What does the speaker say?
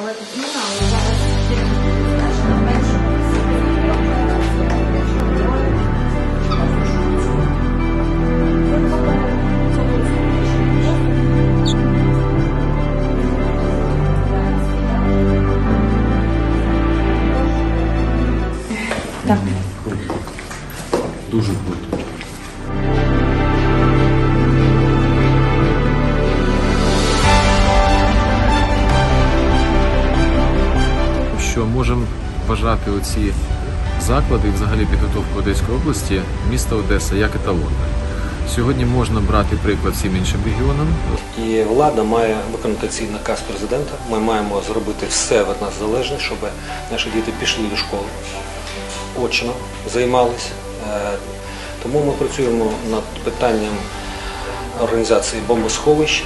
але. Так. Дуже круто. Що можемо вважати оці заклади, і взагалі підготовку Одеської області, міста Одеса як еталонне. Сьогодні можна брати приклад всім іншим регіонам. І влада має виконати наказ президента. Ми маємо зробити все від нас залежне, щоб наші діти пішли до школи, очно займалися. Е, Тому ми працюємо над питанням організації бомбосховищ,